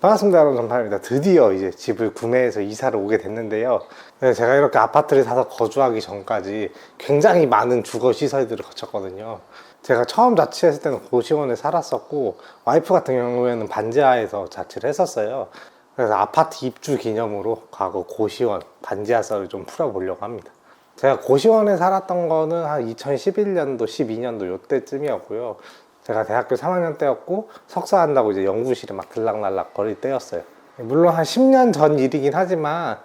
반갑습니다 여러분 전파입니다. 드디어 이제 집을 구매해서 이사를 오게 됐는데요. 네, 제가 이렇게 아파트를 사서 거주하기 전까지 굉장히 많은 주거 시설들을 거쳤거든요. 제가 처음 자취했을 때는 고시원에 살았었고 와이프 같은 경우에는 반지하에서 자취를 했었어요. 그래서 아파트 입주 기념으로 과거 고시원 반지하 썰을 좀 풀어보려고 합니다. 제가 고시원에 살았던 거는 한 2011년도, 12년도 요때쯤이었고요. 제가 대학교 3학년 때였고 석사한다고 이제 연구실에 막 들락날락 거릴 때였어요. 물론 한 10년 전 일이긴 하지만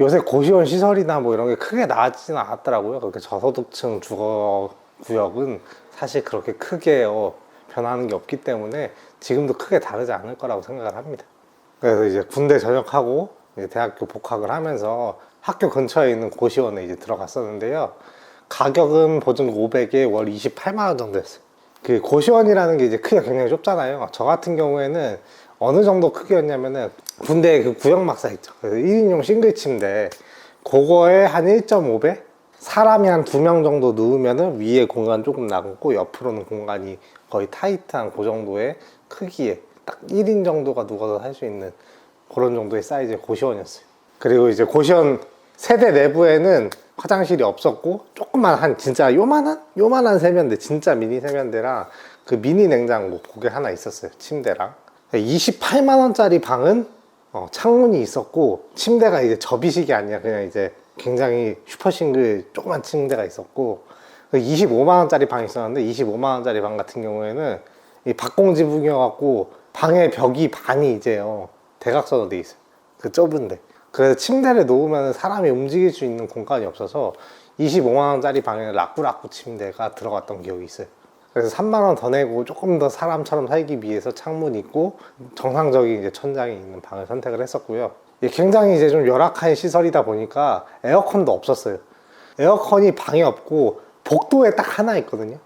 요새 고시원 시설이나 뭐 이런 게 크게 나아지지는 않았더라고요. 그렇게 저소득층 주거 구역은 사실 그렇게 크게 어, 변하는 게 없기 때문에 지금도 크게 다르지 않을 거라고 생각을 합니다. 그래서 이제 군대 전역하고 이제 대학교 복학을 하면서 학교 근처에 있는 고시원에 이제 들어갔었는데요. 가격은 보증 500에 월 28만 원 정도 했어요. 그 고시원이라는 게 이제 크기가 굉장히 좁잖아요. 저 같은 경우에는 어느 정도 크기였냐면은 군대 그 구역막사 있죠. 그래서 1인용 싱글 침대 그거에 한 1.5배? 사람이 한 두 명 정도 누우면은 위에 공간 조금 남고 옆으로는 공간이 거의 타이트한 그 정도의 크기에 딱 1인 정도가 누워서 살 수 있는 그런 정도의 사이즈의 고시원이었어요. 그리고 이제 고시원 세대 내부에는 화장실이 없었고 조그만 한 진짜 요만한? 요만한 세면대 진짜 미니 세면대랑 그 미니 냉장고 그게 하나 있었어요 침대랑. 28만 원짜리 방은 어, 창문이 있었고 침대가 이제 접이식이 아니야 그냥 이제 굉장히 슈퍼싱글 조그만 침대가 있었고 25만 원짜리 방이 있었는데 25만 원짜리 방 같은 경우에는 이 박공지붕이어갖고 방의 벽이 반이 이제 어, 대각선으로 돼 있어요. 그 좁은데 그래서 침대를 놓으면 사람이 움직일 수 있는 공간이 없어서 25만원짜리 방에 라꾸라꾸 침대가 들어갔던 기억이 있어요. 그래서 3만원 더 내고 조금 더 사람처럼 살기 위해서 창문 있고 정상적인 이제 천장이 있는 방을 선택을 했었고요. 굉장히 이제 좀 열악한 시설이다 보니까 에어컨도 없었어요. 에어컨이 방에 없고 복도에 딱 하나 있거든요.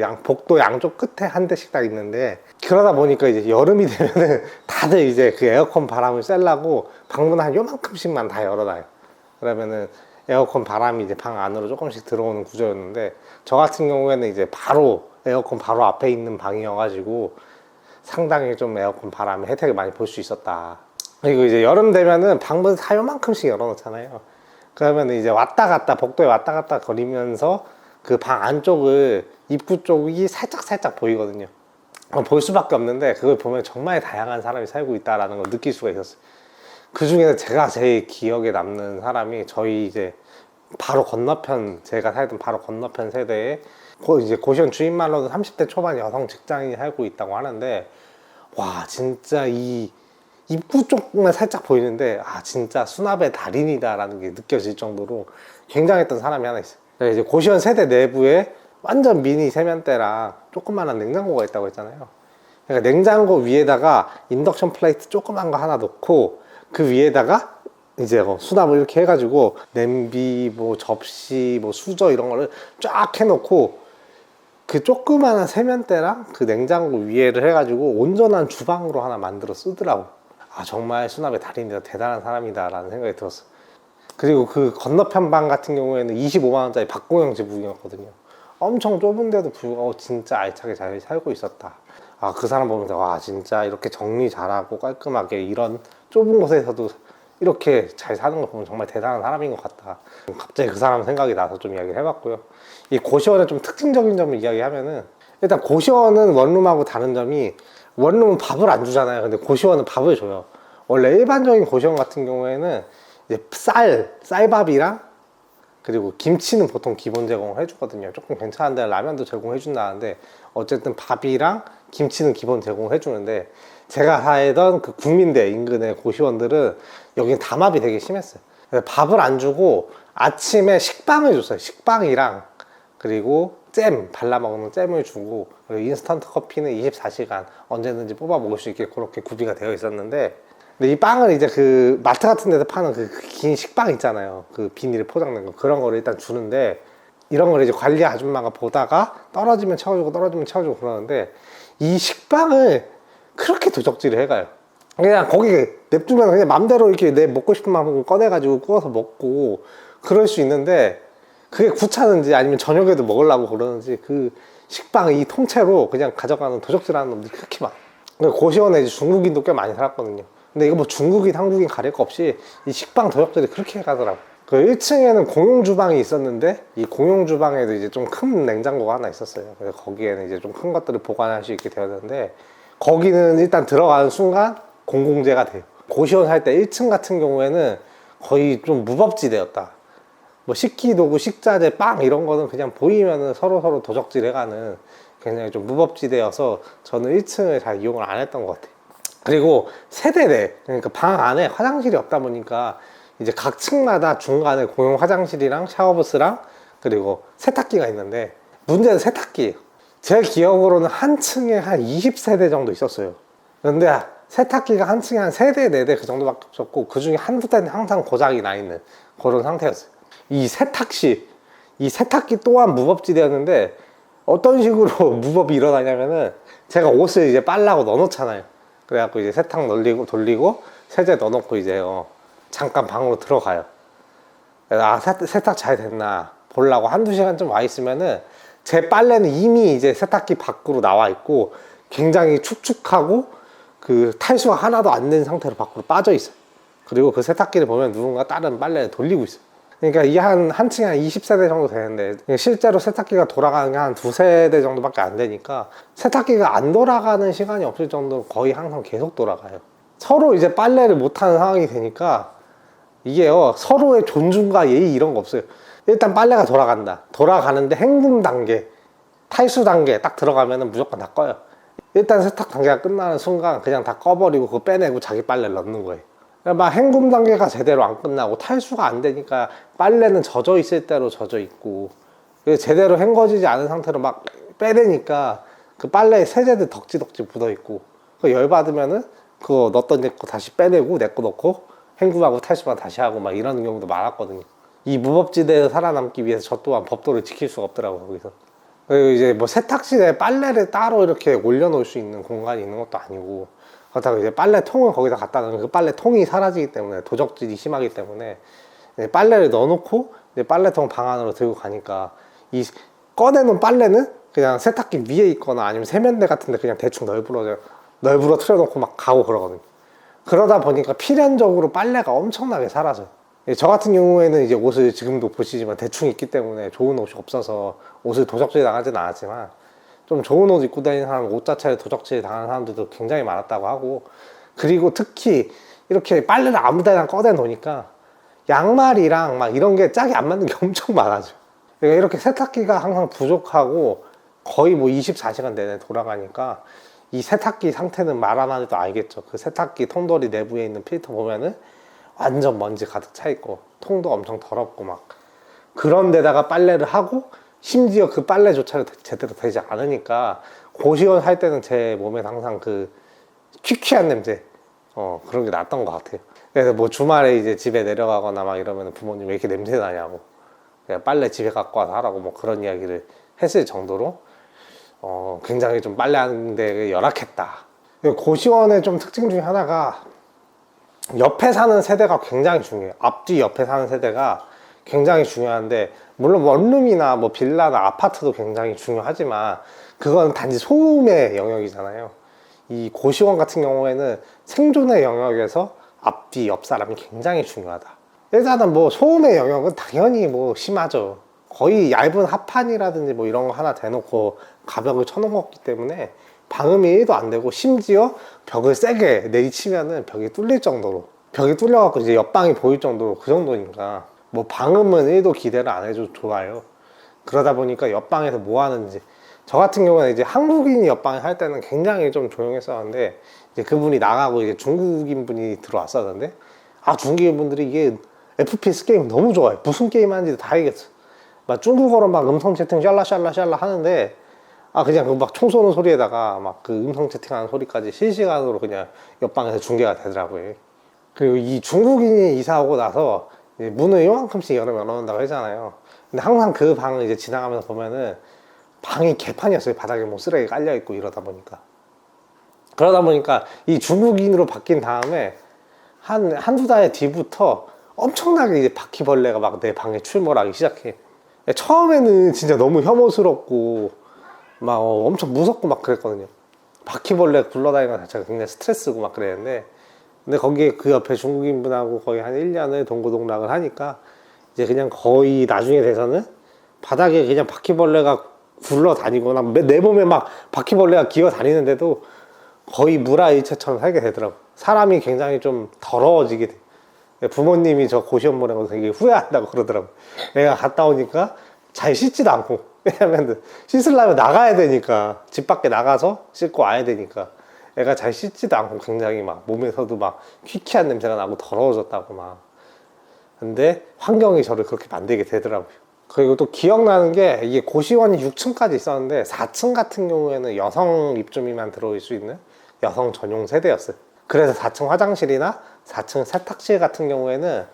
양, 복도 양쪽 끝에 한 대씩 딱 있는데 그러다 보니까 이제 여름이 되면은 다들 이제 그 에어컨 바람을 쐬려고 방문 한 요만큼씩만 다 열어놔요. 그러면은 에어컨 바람이 이제 방 안으로 조금씩 들어오는 구조였는데 저 같은 경우에는 이제 바로 에어컨 바로 앞에 있는 방이어가지고 상당히 좀 에어컨 바람의 혜택을 많이 볼 수 있었다. 그리고 이제 여름 되면은 방문 다 요만큼씩 열어놓잖아요. 그러면 이제 왔다 갔다 복도에 왔다 갔다 거리면서 그 방 안쪽을 입구 쪽이 살짝 살짝 보이거든요. 어, 볼 수밖에 없는데 그걸 보면 정말 다양한 사람이 살고 있다라는 걸 느낄 수가 있었어요. 그 중에서 제가 제일 기억에 남는 사람이 저희 이제 바로 건너편 제가 살던 바로 건너편 세대에 고 이제 고시원 주인말로는 30대 초반 여성 직장인이 살고 있다고 하는데 와 진짜 이 입구 쪽만 살짝 보이는데 아 진짜 수납의 달인이다라는 게 느껴질 정도로 굉장했던 사람이 하나 있어요. 네, 이제 고시원 세대 내부에 완전 미니 세면대랑 조그만한 냉장고가 있다고 했잖아요. 그러니까 냉장고 위에다가 인덕션 플레이트 조그만 거 하나 놓고 그 위에다가 이제 뭐 수납을 이렇게 해가지고 냄비, 뭐 접시, 뭐 수저 이런 거를 쫙 해놓고 그 조그마한 세면대랑 그 냉장고 위에를 해가지고 온전한 주방으로 하나 만들어 쓰더라고. 아 정말 수납의 달인이다 대단한 사람이다라는 생각이 들었어. 그리고 그 건너편 방 같은 경우에는 25만 원짜리 박공영 지붕이었거든요. 엄청 좁은데도 불구하고 진짜 알차게 잘 살고 있었다. 아 그 사람 보면서 와 진짜 이렇게 정리 잘하고 깔끔하게 이런 좁은 곳에서도 이렇게 잘 사는 거 보면 정말 대단한 사람인 것 같다. 갑자기 그 사람 생각이 나서 좀 이야기를 해봤고요. 이 고시원의 좀 특징적인 점을 이야기하면은 일단 고시원은 원룸하고 다른 점이 원룸은 밥을 안 주잖아요. 근데 고시원은 밥을 줘요. 원래 일반적인 고시원 같은 경우에는 이제 쌀, 쌀밥이랑 그리고 김치는 보통 기본 제공을 해주거든요. 조금 괜찮은데 라면도 제공해준다는데 어쨌든 밥이랑 김치는 기본 제공해주는데 제가 살던 그 국민대 인근의 고시원들은 여긴 담합이 되게 심했어요. 밥을 안 주고 아침에 식빵을 줬어요. 식빵이랑 그리고 잼 발라 먹는 잼을 주고 그리고 인스턴트 커피는 24시간 언제든지 뽑아 먹을 수 있게 그렇게 구비가 되어 있었는데 근데 이 빵을 이제 그 마트 같은 데서 파는 그 긴 식빵 있잖아요. 그 비닐에 포장된 거 그런 거를 일단 주는데 이런 걸 이제 관리 아줌마가 보다가 떨어지면 채워주고 떨어지면 채워주고 그러는데 이 식빵을 그렇게 도적질을 해가요. 그냥 거기 냅두면 그냥 맘대로 이렇게 내 먹고 싶은 만큼 꺼내가지고 구워서 먹고 그럴 수 있는데 그게 귀찮은지 아니면 저녁에도 먹으려고 그러는지 그 식빵 이 통째로 그냥 가져가는 도적질하는 놈들이 그렇게 많아. 고시원에 중국인도 꽤 많이 살았거든요. 근데 이거 뭐 중국인, 한국인 가릴 거 없이 이 식빵 도적들이 그렇게 가더라고. 그 1층에는 공용 주방이 있었는데 이 공용 주방에도 이제 좀 큰 냉장고가 하나 있었어요. 그래서 거기에는 이제 좀 큰 것들을 보관할 수 있게 되었는데 거기는 일단 들어가는 순간 공공재가 돼요. 고시원 살 때 1층 같은 경우에는 거의 좀 무법지대였다. 뭐 식기 도구, 식자재, 빵 이런 거는 그냥 보이면은 서로 서로 도적질 해가는 굉장히 좀 무법지대여서 저는 1층을 잘 이용을 안 했던 것 같아요. 그리고 세대대 그러니까 방 안에 화장실이 없다 보니까 이제 각 층마다 중간에 공용 화장실이랑 샤워부스랑 그리고 세탁기가 있는데 문제는 세탁기예요. 제 기억으로는 한 층에 한 20세대 정도 있었어요. 근데 세탁기가 한 층에 한 3대, 4대 그 정도밖에 없었고 그 중에 한두 대는 항상 고장이 나 있는 그런 상태였어요. 이 세탁실, 이 세탁기 또한 무법지대였는데 어떤 식으로 무법이 일어나냐면은 제가 옷을 이제 빨라고 넣어놓잖아요. 그래갖고 이제 세탁 돌리고 돌리고 세제 넣어놓고 이제 어, 잠깐 방으로 들어가요. 아 세- 세탁 잘 됐나 보려고 한두 시간 좀 와 있으면은 제 빨래는 이미 이제 세탁기 밖으로 나와 있고 굉장히 축축하고 그 탈수가 하나도 안 된 상태로 밖으로 빠져 있어요. 그리고 그 세탁기를 보면 누군가 다른 빨래를 돌리고 있어요. 그러니까 이게 한, 한 층에 한 20세대 정도 되는데 실제로 세탁기가 돌아가는 게 한 두세 대 정도밖에 안 되니까 세탁기가 안 돌아가는 시간이 없을 정도로 거의 항상 계속 돌아가요. 서로 이제 빨래를 못하는 상황이 되니까 이게요 서로의 존중과 예의 이런 거 없어요. 일단 빨래가 돌아간다. 돌아가는데 행금 단계, 탈수 단계 딱 들어가면은 무조건 다 꺼요. 일단 세탁 단계가 끝나는 순간 그냥 다 꺼버리고 그거 빼내고 자기 빨래를 넣는 거예요. 그러니까 막 헹굼 단계가 제대로 안 끝나고 탈수가 안 되니까 빨래는 젖어 있을 대로 젖어 있고 그래서 제대로 헹궈지지 않은 상태로 막 빼내니까 그 빨래에 세제들 덕지덕지 묻어 있고 그열 받으면은 그거 넣었던 내 거 다시 빼내고 내 거 넣고 헹굼하고 탈수만 다시 하고 막 이러는 경우도 많았거든요. 이 무법지대에서 살아남기 위해서 저 또한 법도를 지킬 수가 없더라고요 거기서. 그리고 이제 뭐 세탁실에 빨래를 따로 이렇게 올려놓을 수 있는 공간이 있는 것도 아니고 그렇다고 이제 빨래통을 거기다 갖다 놓으면 그 빨래통이 사라지기 때문에 도적질이 심하기 때문에 빨래를 넣어놓고 빨래통 방 안으로 들고 가니까 이 꺼내놓은 빨래는 그냥 세탁기 위에 있거나 아니면 세면대 같은데 그냥 대충 널브러져 널브러 틀어놓고 막 가고 그러거든요. 그러다 보니까 필연적으로 빨래가 엄청나게 사라져요. 예, 저 같은 경우에는 이제 옷을 지금도 보시지만 대충 입기 때문에 좋은 옷이 없어서 옷을 도적질 당하지는 않았지만 좀 좋은 옷 입고 다니는 사람 옷 자체를 도적질 당하는 사람들도 굉장히 많았다고 하고 그리고 특히 이렇게 빨래를 아무 데나 꺼내 놓으니까 양말이랑 막 이런 게 짝이 안 맞는 게 엄청 많아져. 그러니까 이렇게 세탁기가 항상 부족하고 거의 뭐 24시간 내내 돌아가니까 이 세탁기 상태는 말 안 해도 알겠죠. 그 세탁기 통돌이 내부에 있는 필터 보면은 완전 먼지 가득 차 있고 통도 엄청 더럽고 막 그런 데다가 빨래를 하고 심지어 그 빨래조차 제대로 되지 않으니까 고시원 살 때는 제 몸에 항상 그 퀴퀴한 냄새 어 그런 게 났던 것 같아요. 그래서 뭐 주말에 이제 집에 내려가거나 막 이러면 부모님 왜 이렇게 냄새 나냐고 그냥 빨래 집에 갖고 와서 하라고 뭐 그런 이야기를 했을 정도로 어 굉장히 좀 빨래하는데 열악했다. 고시원의 좀 특징 중에 하나가 옆에 사는 세대가 굉장히 중요해요. 앞뒤 옆에 사는 세대가 굉장히 중요한데 물론 원룸이나 뭐 빌라나 아파트도 굉장히 중요하지만 그건 단지 소음의 영역이잖아요. 이 고시원 같은 경우에는 생존의 영역에서 앞뒤 옆 사람이 굉장히 중요하다. 일단은 뭐 소음의 영역은 당연히 뭐 심하죠. 거의 얇은 합판이라든지 뭐 이런 거 하나 대놓고 가벽을 쳐놓은 거기 때문에 방음이 1도 안 되고 심지어 벽을 세게 내리치면은 벽이 뚫릴 정도로 벽이 뚫려갖고 이제 옆방이 보일 정도로 그 정도니까 뭐 방음은 1도 기대를 안 해줘도 좋아요. 그러다 보니까 옆방에서 뭐 하는지. 저 같은 경우는 이제 한국인이 옆방에 할 때는 굉장히 좀 조용했었는데 이제 그분이 나가고 이제 중국인 분이 들어왔었는데 아 중국인 분들이 이게 FPS 게임 너무 좋아해. 무슨 게임 하는지 다 알겠어. 막 중국어로 막 음성 채팅 샬라 샬라 샬라 하는데 아 그냥 그 막 총 쏘는 소리에다가 막 그 음성 채팅하는 소리까지 실시간으로 그냥 옆방에서 중계가 되더라고요. 그리고 이 중국인이 이사 오고 나서 문을 이만큼씩 열어 열어놓는다고 했잖아요 근데 항상 그 방을 이제 지나가면서 보면은 방이 개판이었어요. 바닥에 뭐 쓰레기 깔려 있고 이러다 보니까. 그러다 보니까 이 중국인으로 바뀐 다음에 한, 한두 달 뒤부터 엄청나게 이제 바퀴벌레가 막 내 방에 출몰하기 시작해. 처음에는 진짜 너무 혐오스럽고 막 어, 엄청 무섭고 막 그랬거든요. 바퀴벌레 굴러다니는 것 자체가 굉장히 스트레스고 막 그랬는데 근데 거기에 그 옆에 중국인 분하고 거의 한 1년을 동고동락을 하니까 이제 그냥 거의 나중에 돼서는 바닥에 그냥 바퀴벌레가 굴러 다니거나 내 몸에 막 바퀴벌레가 기어 다니는데도 거의 무라일체처럼 살게 되더라고. 사람이 굉장히 좀 더러워지게 돼. 부모님이 저 고시원 보낸 거 되게 후회한다고 그러더라고. 내가 갔다 오니까 잘 씻지도 않고. 왜냐면 씻으려면 나가야 되니까. 집 밖에 나가서 씻고 와야 되니까. 애가 잘 씻지도 않고 굉장히 막 몸에서도 막 퀴퀴한 냄새가 나고 더러워졌다고 막. 근데 환경이 저를 그렇게 만들게 되더라고요. 그리고 또 기억나는 게 이게 고시원이 6층까지 있었는데 4층 같은 경우에는 여성 입주민만 들어올 수 있는 여성 전용 세대였어요. 그래서 4층 화장실이나 4층 세탁실 같은 경우에는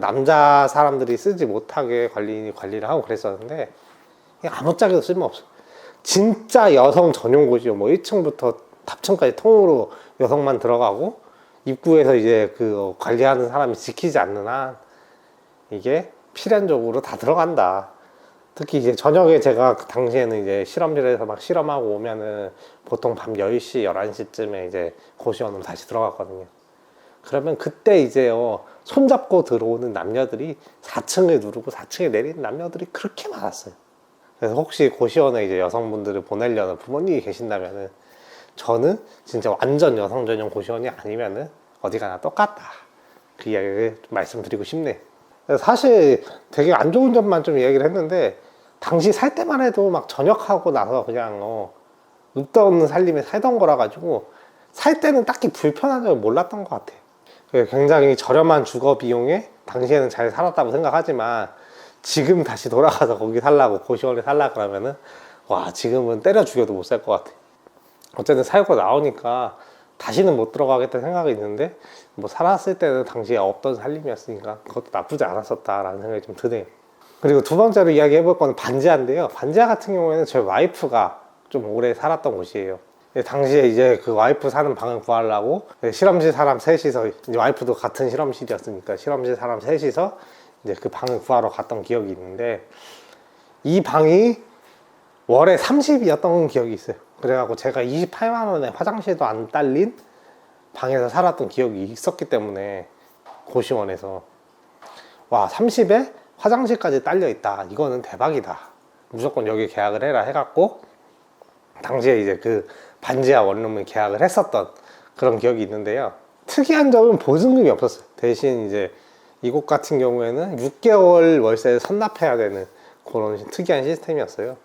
남자 사람들이 쓰지 못하게 관리인이 관리를 하고 그랬었는데 아무짝에도 쓸모없어. 진짜 여성 전용 곳이요. 뭐 1층부터 탑층까지 통으로 여성만 들어가고 입구에서 이제 그 관리하는 사람이 지키지 않는 한 이게 필연적으로 다 들어간다. 특히 이제 저녁에 제가 그 당시에는 이제 실험실에서 막 실험하고 오면은 보통 밤 10시, 11시쯤에 이제 고시원으로 다시 들어갔거든요. 그러면 그때 이제 어, 손잡고 들어오는 남녀들이 4층을 누르고 4층에 내리는 남녀들이 그렇게 많았어요. 그래서 혹시 고시원에 이제 여성분들을 보내려는 부모님이 계신다면은 저는 진짜 완전 여성 전용 고시원이 아니면은 어디 가나 똑같다. 그 이야기를 좀 말씀드리고 싶네요. 사실 되게 안 좋은 점만 좀 이야기를 했는데 당시 살 때만 해도 막 전역하고 나서 그냥 어, 없는 살림에 살던 거라 가지고 살 때는 딱히 불편한 점을 몰랐던 것 같아요. 굉장히 저렴한 주거 비용에 당시에는 잘 살았다고 생각하지만 지금 다시 돌아가서 거기 살라고 고시원에 살라 그러면은 와 지금은 때려 죽여도 못 살 것 같아. 어쨌든 살고 나오니까 다시는 못 들어가겠다 생각이 있는데 뭐 살았을 때는 당시에 없던 살림이었으니까 그것도 나쁘지 않았었다라는 생각이 좀 드네요. 그리고 두 번째로 이야기해 볼 거는 반지하인데요. 반지하 같은 경우에는 저희 와이프가 좀 오래 살았던 곳이에요. 예, 당시에 이제 그 와이프 사는 방을 구하려고 예, 실험실 사람 셋이서 와이프도 같은 실험실이었으니까 실험실 사람 셋이서 이제 그 방을 구하러 갔던 기억이 있는데 이 방이 월에 30이었던 기억이 있어요. 그래갖고 제가 28만 원에 화장실도 안 딸린 방에서 살았던 기억이 있었기 때문에 고시원에서 와 30에 화장실까지 딸려 있다. 이거는 대박이다. 무조건 여기 계약을 해라 해갖고 당시에 이제 그 반지하 원룸을 계약을 했었던 그런 기억이 있는데요. 특이한 점은 보증금이 없었어요. 대신 이제 이곳 같은 경우에는 6개월 월세를 선납해야 되는 그런 특이한 시스템이었어요.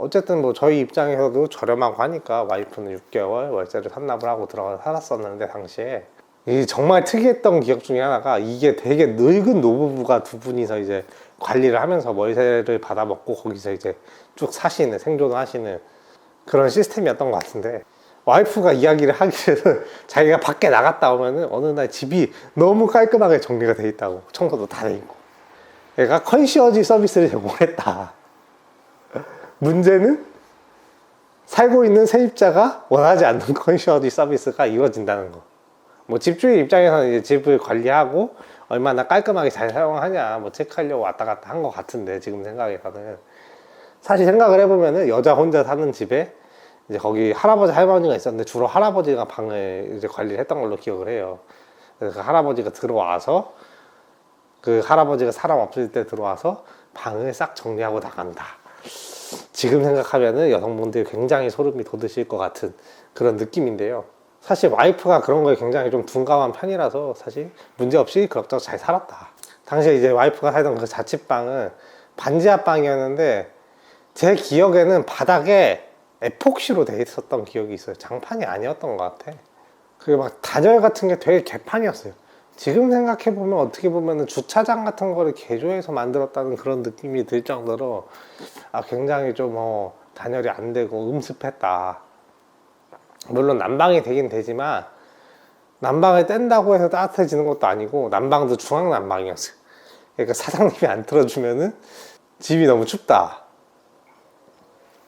어쨌든 뭐 저희 입장에서도 저렴하고 하니까 와이프는 6개월 월세를 선납을 하고 들어가서 살았었는데 당시에. 이 정말 특이했던 기억 중에 하나가 이게 되게 늙은 노부부가 두 분이서 이제 관리를 하면서 월세를 받아먹고 거기서 이제 쭉 사시는 생존을 하시는 그런 시스템이었던 것 같은데 와이프가 이야기를 하기를 자기가 밖에 나갔다 오면은 어느 날 집이 너무 깔끔하게 정리가 돼 있다고. 청소도 다 돼 있고. 얘가 컨시어지 서비스를 제공했다 문제는 살고 있는 세입자가 원하지 않는 컨시어지 서비스가 이루어진다는 거. 뭐 집주인 입장에서는 이제 집을 관리하고 얼마나 깔끔하게 잘 사용하냐 뭐 체크하려고 왔다 갔다 한 것 같은데 지금 생각해서는 사실 생각을 해보면은 여자 혼자 사는 집에 이제 거기 할아버지 할머니가 있었는데 주로 할아버지가 방을 이제 관리를 했던 걸로 기억을 해요. 그래서 그 할아버지가 들어와서 그 할아버지가 사람 없을 때 들어와서 방을 싹 정리하고 나간다. 지금 생각하면은 여성분들이 굉장히 소름이 돋으실 것 같은 그런 느낌인데요. 사실 와이프가 그런 거에 굉장히 좀 둔감한 편이라서 사실 문제없이 그럭저럭 잘 살았다. 당시에 이제 와이프가 살던 그 자취방은 반지하 방이었는데 제 기억에는 바닥에 에폭시로 돼 있었던 기억이 있어요. 장판이 아니었던 것 같아. 그리고 막 단열 같은 게 되게 개판이었어요. 지금 생각해 보면 어떻게 보면 주차장 같은 거를 개조해서 만들었다는 그런 느낌이 들 정도로 아 굉장히 좀 어, 단열이 안 되고 음습했다. 물론 난방이 되긴 되지만 난방을 뗀다고 해서 따뜻해지는 것도 아니고 난방도 중앙 난방이었어요. 그러니까 사장님이 안 틀어주면은 집이 너무 춥다.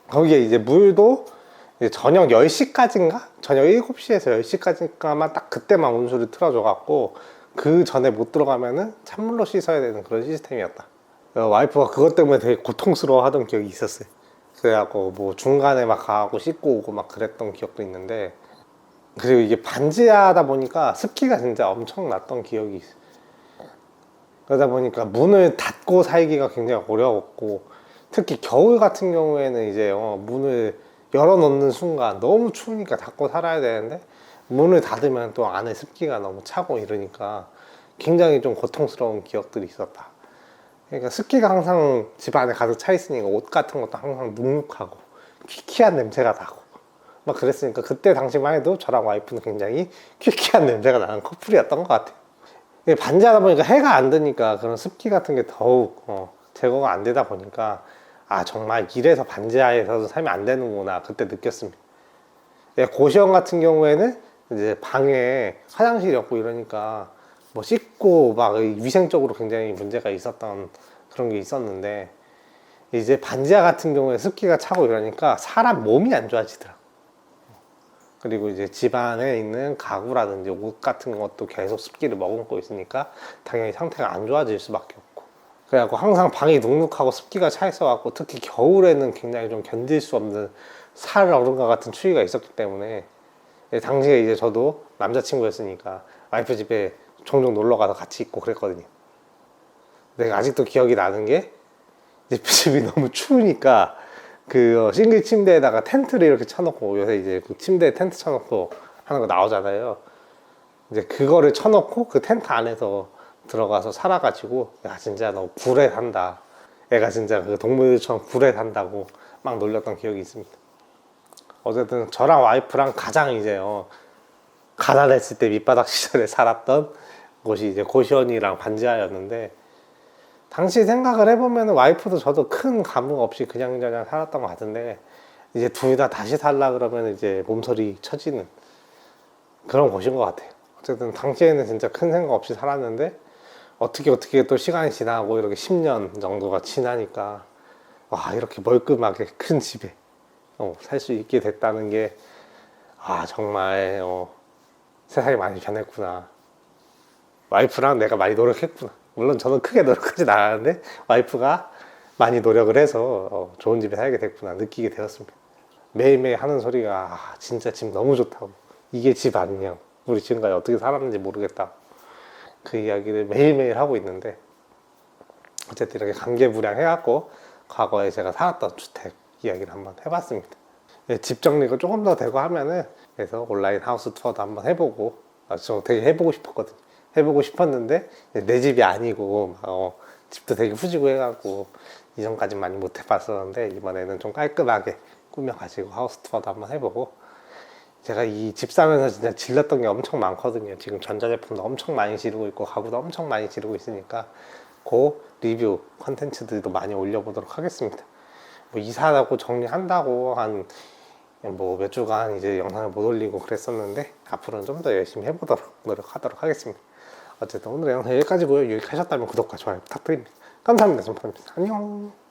거기에 이제 물도 이제 저녁 10시까지인가? 저녁 7시에서 10시까지인가만 딱 그때만 온수를 틀어줘갖고 그 전에 못 들어가면은 찬물로 씻어야 되는 그런 시스템이었다. 어, 와이프가 그것 때문에 되게 고통스러워 하던 기억이 있었어요. 그래갖고 뭐 중간에 막 가고 씻고 오고 막 그랬던 기억도 있는데 그리고 이게 반지하다 보니까 습기가 진짜 엄청 났던 기억이 있어요. 그러다 보니까 문을 닫고 살기가 굉장히 어려웠고 특히 겨울 같은 경우에는 이제 어, 문을 열어놓는 순간 너무 추우니까 닫고 살아야 되는데 문을 닫으면 또 안에 습기가 너무 차고 이러니까 굉장히 좀 고통스러운 기억들이 있었다. 그러니까 습기가 항상 집 안에 가득 차 있으니까 옷 같은 것도 항상 눅눅하고 퀴퀴한 냄새가 나고 막 그랬으니까 그때 당시만 해도 저랑 와이프는 굉장히 퀴퀴한 냄새가 나는 커플이었던 것 같아요. 반지하다 보니까 해가 안 드니까 그런 습기 같은 게 더욱 어, 제거가 안 되다 보니까 아 정말 이래서 반지하에서도 살면 안 되는구나 그때 느꼈습니다. 예, 고시원 같은 경우에는 이제 방에 화장실이 없고 이러니까 뭐 씻고 막 위생적으로 굉장히 문제가 있었던 그런 게 있었는데 이제 반지하 같은 경우에 습기가 차고 이러니까 사람 몸이 안 좋아지더라. 그리고 이제 집 안에 있는 가구라든지 옷 같은 것도 계속 습기를 머금고 있으니까 당연히 상태가 안 좋아질 수밖에 없고 그래갖고 항상 방이 눅눅하고 습기가 차 있어갖고 특히 겨울에는 굉장히 좀 견딜 수 없는 살 얼음과 같은 추위가 있었기 때문에 예, 당시에 이제 저도 남자친구였으니까 와이프 집에 종종 놀러 가서 같이 있고 그랬거든요. 내가 아직도 기억이 나는 게 이제 집이 너무 추우니까 그 어, 싱글 침대에다가 텐트를 이렇게 쳐놓고 요새 이제 그 침대에 텐트 쳐놓고 하는 거 나오잖아요. 이제 그거를 쳐놓고 그 텐트 안에서 들어가서 살아가지고 야 진짜 너 굴에 산다. 애가 진짜 그 동물들처럼 굴에 산다고 막 놀렸던 기억이 있습니다. 어쨌든 저랑 와이프랑 가장 이제 어, 가난했을 때 밑바닥 시절에 살았던 곳이 이제 고시원이랑 반지하였는데 당시 생각을 해보면 와이프도 저도 큰 감흥 없이 그냥 저냥 살았던 것 같은데 이제 둘 다 다시 살라 그러면 이제 몸서리 쳐지는 그런 곳인 것 같아요. 어쨌든 당시에는 진짜 큰 생각 없이 살았는데 어떻게 어떻게 또 시간이 지나고 이렇게 10년 정도가 지나니까 와 이렇게 멀끔하게 큰 집에 어, 살 수 있게 됐다는 게 아 정말 어, 세상이 많이 변했구나. 와이프랑 내가 많이 노력했구나. 물론 저는 크게 노력하진 않았는데 와이프가 많이 노력을 해서 어, 좋은 집에 살게 됐구나 느끼게 되었습니다. 매일매일 하는 소리가 아, 진짜 집 너무 좋다고 이게 집 아니냐 우리 지금까지 어떻게 살았는지 모르겠다 그 이야기를 매일매일 하고 있는데 어쨌든 이렇게 감개무량해갖고 과거에 제가 살았던 주택 이야기를 한번 해봤습니다. 예, 집 정리가 조금 더 되고 하면은 그래서 온라인 하우스 투어도 한번 해보고 아, 저 되게 해보고 싶었거든요. 해보고 싶었는데 내 집이 아니고 막, 어, 집도 되게 후지고 해갖고 이전까지 많이 못 해봤었는데 이번에는 좀 깔끔하게 꾸며가지고 하우스 투어도 한번 해보고 제가 이 집 사면서 진짜 질렀던 게 엄청 많거든요. 지금 전자제품도 엄청 많이 지르고 있고 가구도 엄청 많이 지르고 있으니까 그 리뷰 컨텐츠들도 많이 올려보도록 하겠습니다. 뭐 이사하고 정리한다고 한 뭐 몇 주간 이제 영상을 못 올리고 그랬었는데 앞으로는 좀 더 열심히 해보도록 노력하도록 하겠습니다. 어쨌든 오늘의 영상 여기까지고요. 유익하셨다면 구독과 좋아요 부탁드립니다. 감사합니다. 전파입니다. 안녕.